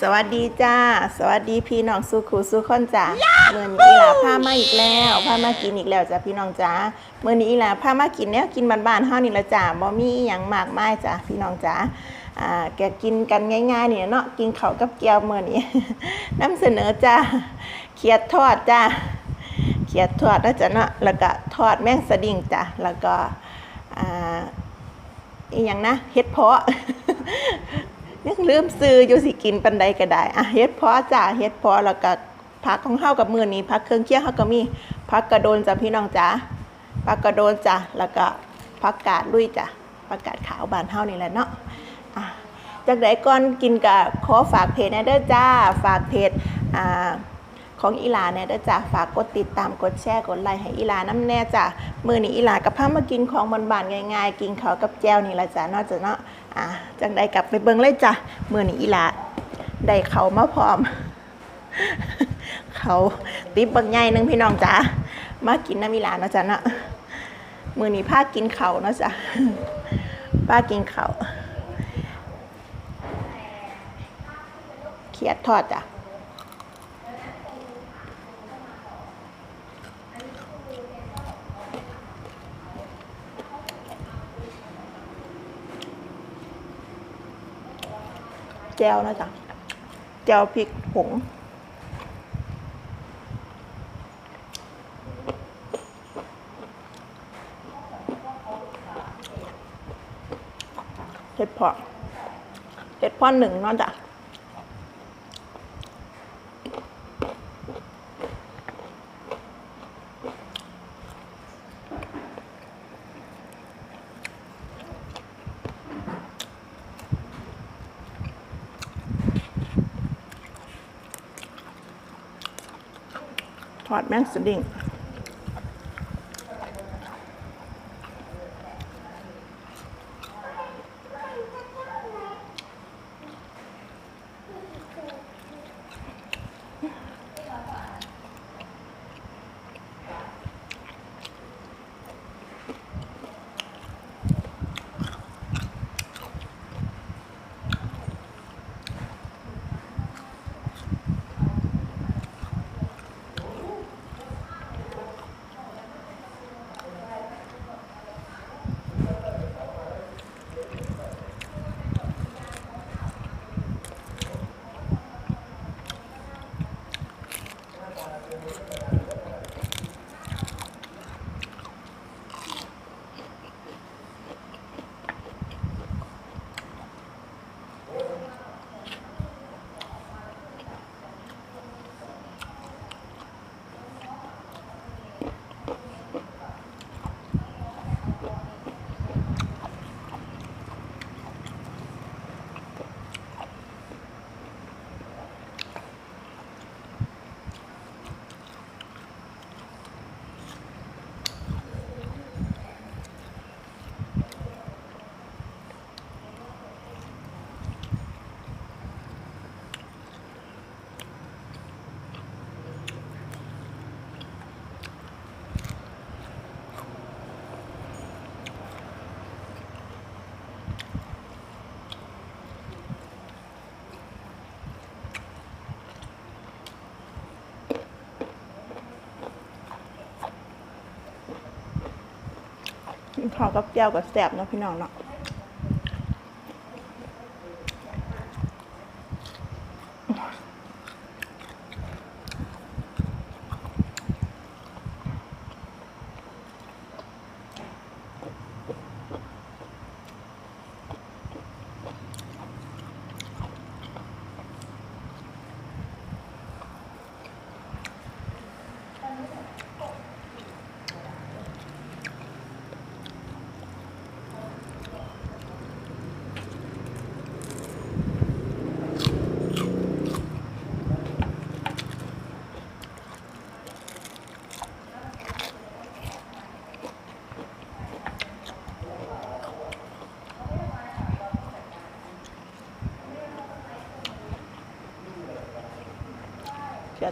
สวัสดีจ้า สวัสดีพี่น้องสุขูสุขคนจ้าเมื่อนี้อีหลาพามาอีกแล้วพามากินอีกแล้วจ้าพี่น้องจ้าเมื่อนี้อีหลาพามากินแนวกินบ้านๆเฮานี่ละจ้าบ่มีอหยังมากมายจ้าพี่น้องจ้าอ่าแกกินกันง่ายๆนี่เนาะกินข้าวกับแก้วมื้อนี้นำเสนอจ้าเขียดทอดจ้าเขียดทอดแล้วจ้ะเนาะแล้วก็ทอดแมงสดิ้งจ้าแล้วก็อ่าอีหยังนะเฮ็ดเพาะ ยังลืมซื้ออยู่สิกินปันใดก็ได้อะเฮ็ดพาะจ้าเฮ็ดพาะแล้วก็ผักของเฮากับมือนี้ผักเครื่องเคียงเฮาก็มีผักกระโดนจ้ะพี่น้องจ้าผักกระโดนจ้ะแล้วก็ผักกาดลุยจ้ะผักกาดขาวบานเฮานี่แหละเนาะอะจากใดก่อนกินก็ขอฝากเพจนะเด้อจ้า ฝากเพจอ่าของอีหลาเนี่ยเด้อจ้ะฝากกดติดตามกดแชร์กดไลค์ให้อีหลาน้ำแน่จ้ะมือนี้อีหลากับพามากินของบานๆง่ายๆ กินข้าวกับแจ่วนี่ละจ้ะนอกจากเนาะ อะจังได้กลับไปเบิงเลยจ้ะมื้อนี้อีละได้เขามาพร้อม เขาติบบักใหญ่หนึงพี่น้องจ้ะมากินน้ำอีลาเนาะจ้ะเนาะมื่อนี้พากินเขาเนาะจ้ะป้ากินเขาเขียดทอดจ้ะ แจวนะจ๊ะแจวพริกผงเห็ดเพาะเห็ดเพาะหนึ่งเนาะจ๊ะ ถอดแมงสดิ้ง กินข้าวกับแก้วกับแสบเนาะพี่น้องเนาะ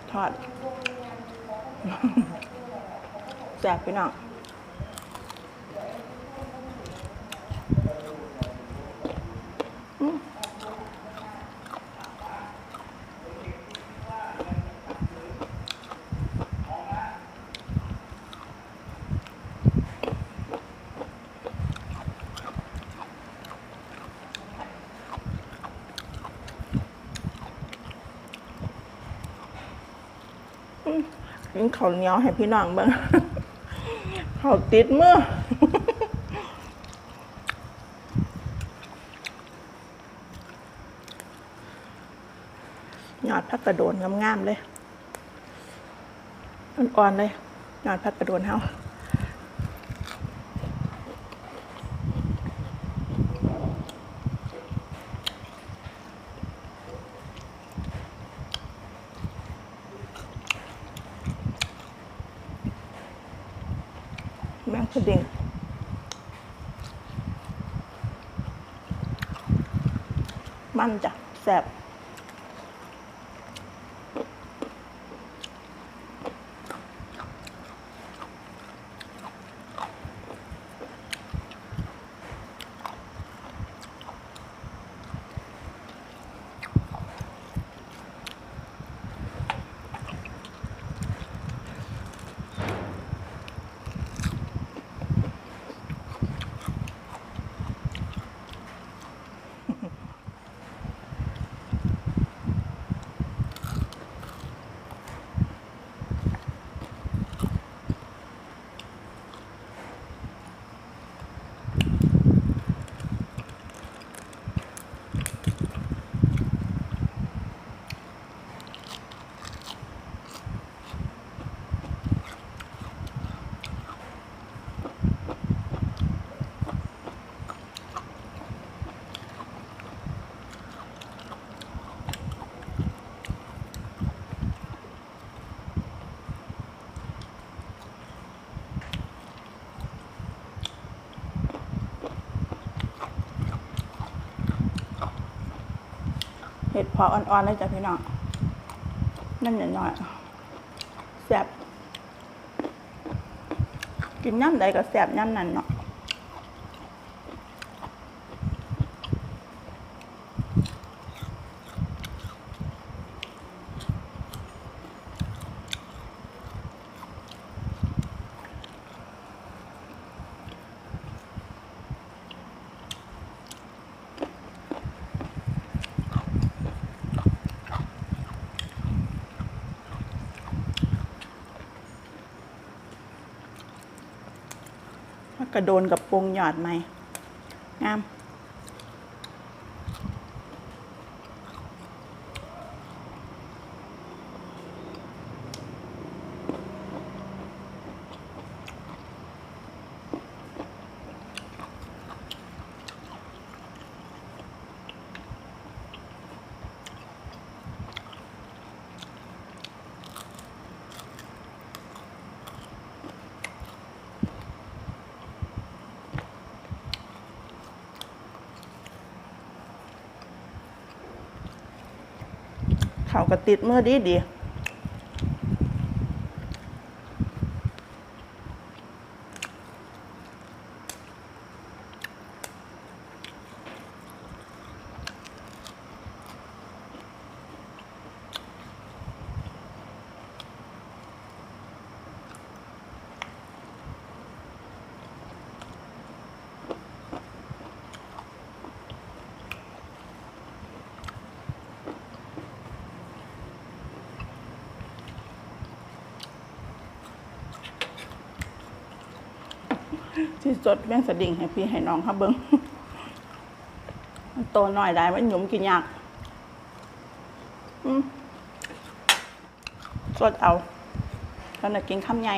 ดทอดแซ่บพี่น้อง กินข้าวเหนียวให้พี่น้องเบิ่งข้าวติดมือยอดพักกระโดนงามๆเลย อ่อนๆเลยยอดพักกระโดนเฮา แมง พออ่อนๆเลยจ้ะพี่น้องนั่นหน่อยๆแซ่บกินย่ำใดก็แซ่บน้ำนั้นเนาะ กระโดนกับปรงหยอดไหมงาม เขาก็ติดมือดีดี ที่สดแม่งสะดิ่งให้พี่ให้น้องครับเบิ้งโตหน่อยได้ว่าหยุมกินยากสดเอาตอนนี้กินข้ามใหญ่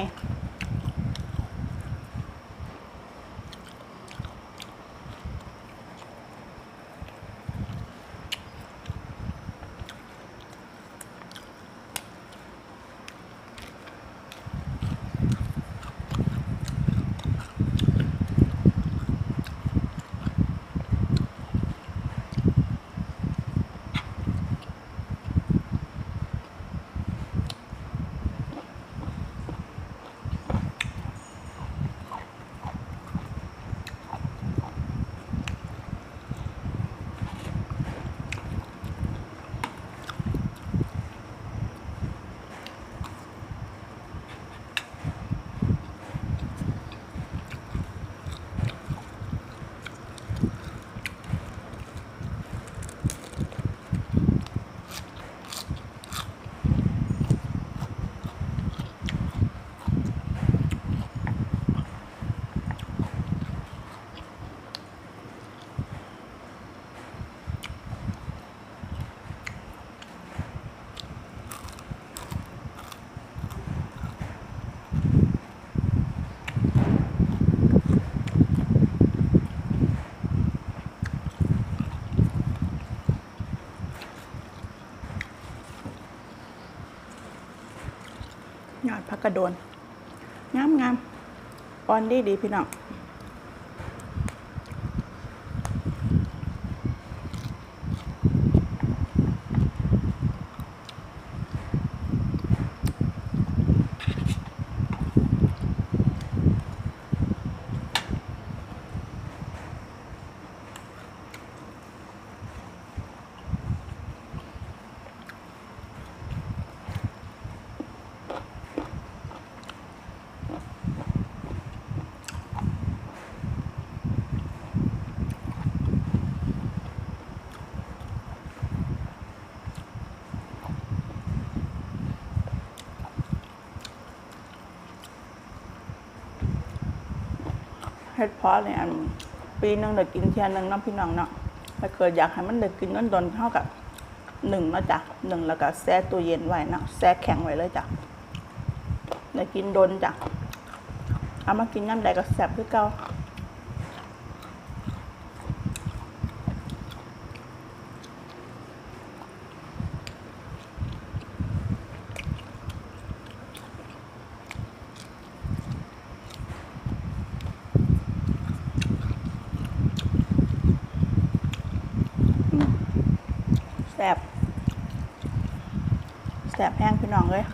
ระโดนงามงามปอนดีดีพี่น้อง เฮ็ดเพาะเนี่ยปีนึงเด็กกินเที่ยหนึงน้องพี่น้องเนาะถ้าเกิดอยากให้มันเด็กกินน้นโดนเท่ากับหนึ่งเนาะจ้ะหนึ่งแล้วก็แช่ตัวเย็นไว้เนาะแช่แข็งไว้เลยจ้ะเด้กินโดนจ้ะเอามากินน้ำใดก็แซ่บคือเก่า แสบแสบแห้งพี่น้องเลย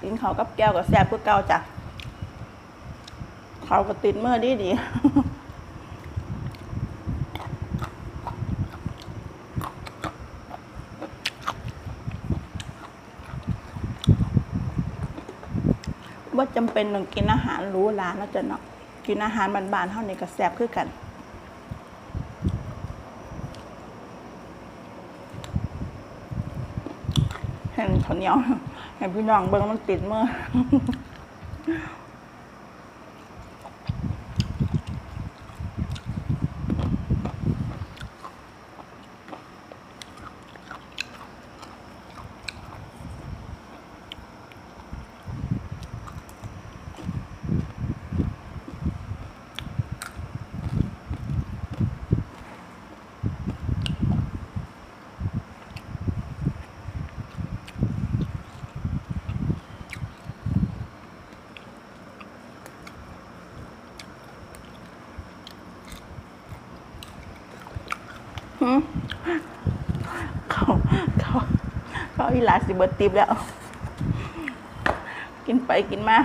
กินเขาวกับแก้วกับแซ่บคือเก่าจ้ะเขาวก็ติดเมื่อดีดี ว่าจำเป็นต้องกินอาหารหรู้ร้านแล้วจะเนาะกินอาหารบานๆเท่านี้ก็แซ่บคือกันเห็นข้าวเหนียวเห็นพี่น้องเบิ้งมันติดเมื่อ หืมเขาเขาเขา อีหลาสิเบิดติบแล้ว กินไปกินมา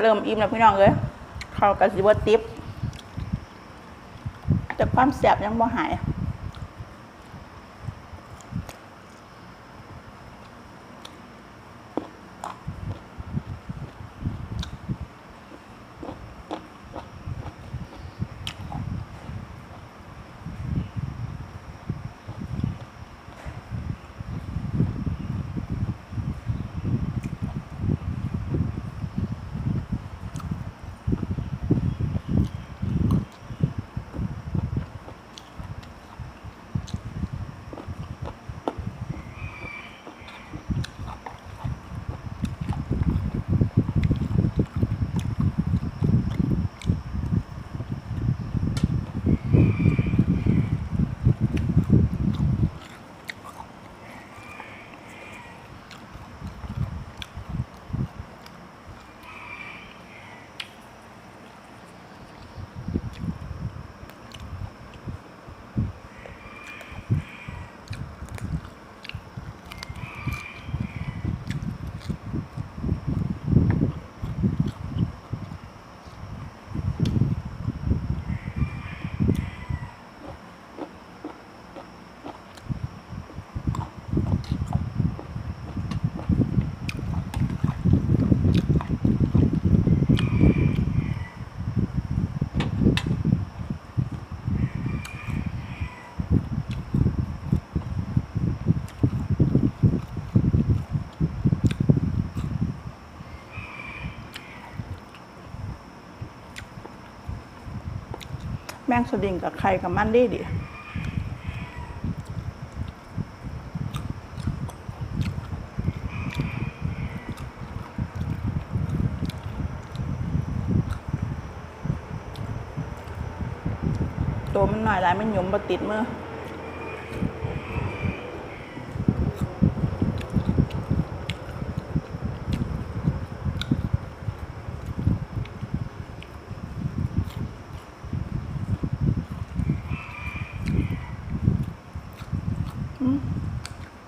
เริ่มอิ่มแล้วพี่น้องเลยเขากับสิเบิดติบแต่ความแสบยังบ่หาย มงสดิ่งกับใครกับมันดีดิตัวมันหน่อยหลายมันหยมบะติดมืออื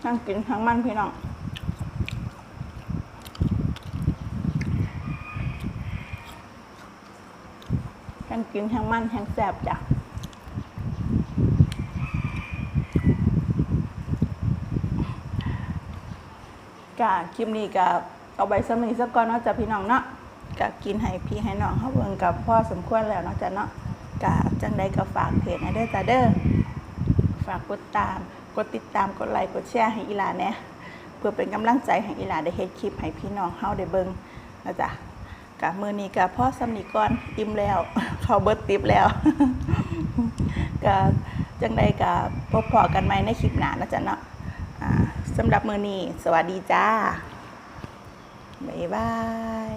ทั้งกินทั้งมันพี่น้องทั้งกินทั้งมันทั้งแสบจ้ะกะคลิปนี้กะเอาใบสมีสักก่อนเนาะจ้ะพี่น้องเนาะกะกินให้พี่ให้น้องเขาเบิ่งกับพ่อสมควรแล้วเนาะจ้ะเนาะกะจังใดก็ฝากเพจให้เด้อจ้ะเด้อฝากกดตาม กดติดตามกดไลค์กดแชร์ให้อีหลาเนี่เพื่อเป็นกำลังใจให้อีหลาได้เฮ็ดคลิปให้พี่น้องเฮาได้เบิ่งนะจ๊ะกับมือนี้กับพ่อสำนีก่อนอิ่มแล้ว เขาเบิดติบแล้วกับจังใดกับพบพอกันไหมในคลิปหน้านะจ๊ะเนาะสำหรับมือนี้ สวัสดีจ้า บ๊ายบาย